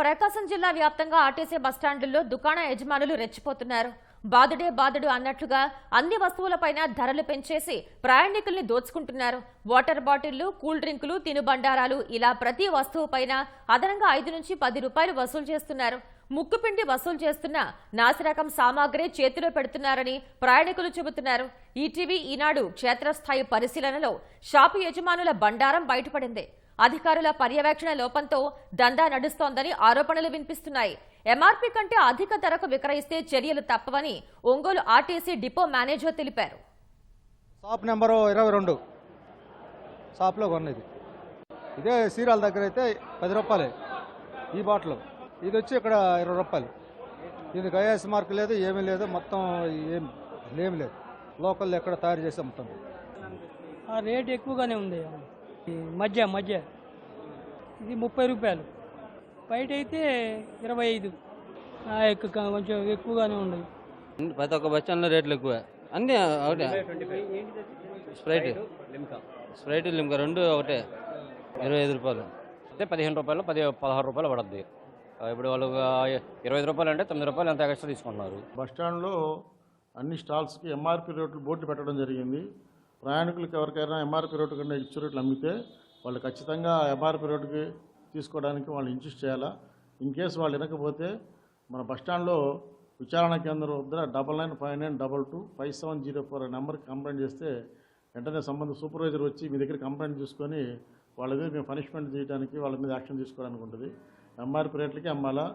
ప్రకాశం జిల్లా వ్యాప్తంగా ఆర్టీసీ బస్టాండ్లలో దుకాణ యజమానులు రెచ్చిపోతున్నారు. బాదుడే బాదుడు అన్నట్లుగా అన్ని వస్తువులపైన ధరలు పెంచేసి ప్రయాణికుల్ని దోచుకుంటున్నారు. వాటర్ బాటిళ్ళు కూల్ డ్రింకులు తినుబండారాలు ఇలా ప్రతి వస్తువుపైన అదనంగా ఐదు నుంచి పది రూపాయలు వసూలు చేస్తున్నారు. ముక్కుపిండి వసూలు చేస్తున్న నాసిరకం సామాగ్రి చేతిలో పెడుతున్నారని ప్రయాణికులు చెబుతున్నారు. ఈటీవీ ఈనాడు క్షేత్రస్థాయి పరిశీలనలో షాపు యజమానుల బండారం బయటపడింది. అధికారుల పర్యవేక్షణ లోపంతో దందా నడుస్తోందని ఆరోపణలు వినిపిస్తున్నాయి. ఎంఆర్పీ కంటే అధిక ధరకు విక్రయిస్తే చర్యలు తప్పవని ఒంగోలు ఆర్టీసీ డిపో మేనేజర్ తెలిపారు. షాప్ నెంబరు ఇరవై రెండు. షాప్లో కొన్నది. ఇదే సీరాల దగ్గర అయితే పది రూపాయలే ఈ బాటిల్. ఇది వచ్చి ఇక్కడ ఇరవై రూపాయలు. దీనికి ఐఎస్ మార్క్ లేదు ఏమీ లేదు మొత్తం ఏం ఏమి లేదు. లోకల్ ఎక్కడ తయారు చేసి అమ్ముతుంది ఆ రేట్ ఎక్కువగానే ఉంది. మధ్య మధ్య. ఇది ముప్పై రూపాయలు. బయట అయితే ఇరవై ఐదు. ఆ, ఎక్కు- కొంచెం ఎక్కువగానే ఉంది ప్రతి ఒక్క బస్ స్టాండ్లో రేట్లు ఎక్కువ. అన్నీ ఒకటే. స్ప్రైట్. స్ప్రైట్ లిమ్కా రెండు ఒకటే. ఇరవై ఐదు రూపాయలు. అయితే పదిహేను రూపాయలు పది పదహారు రూపాయలు పడుద్ది. ఇప్పుడు వాళ్ళు ఇరవై ఐదు రూపాయలు అంటే తొమ్మిది రూపాయలు ఎంత ఎక్స్ట్రా తీసుకుంటున్నారు? బస్టాండ్లో అన్ని స్టాల్స్కి ఎంఆర్పి రేట్లు బోర్డు పెట్టడం జరిగింది. ప్రయాణికులకు ఎవరికైనా ఎంఆర్పి రేటు కన్నా ఇచ్చే రేట్లు అమ్మితే వాళ్ళు ఖచ్చితంగా ఎంఆర్పి రేటుకి తీసుకోవడానికి వాళ్ళు ఇన్సిస్ట్ చేయాలా? ఇన్ కేసు వాళ్ళు వినకపోతే మన బస్టాండ్లో విచారణ కేంద్రం వద్ద double nine five nine double two five seven zero four నెంబర్కి కంప్లైంట్ చేస్తే వెంటనే సంబంధ సూపర్వైజర్ వచ్చి మీ దగ్గర కంప్లైంట్ తీసుకొని వాళ్ళ మీద మేము పనిష్మెంట్ చేయడానికి వాళ్ళ మీద యాక్షన్ తీసుకోవడానికి ఉంటుంది. ఎంఆర్పి రేట్లకి అమ్మాలా?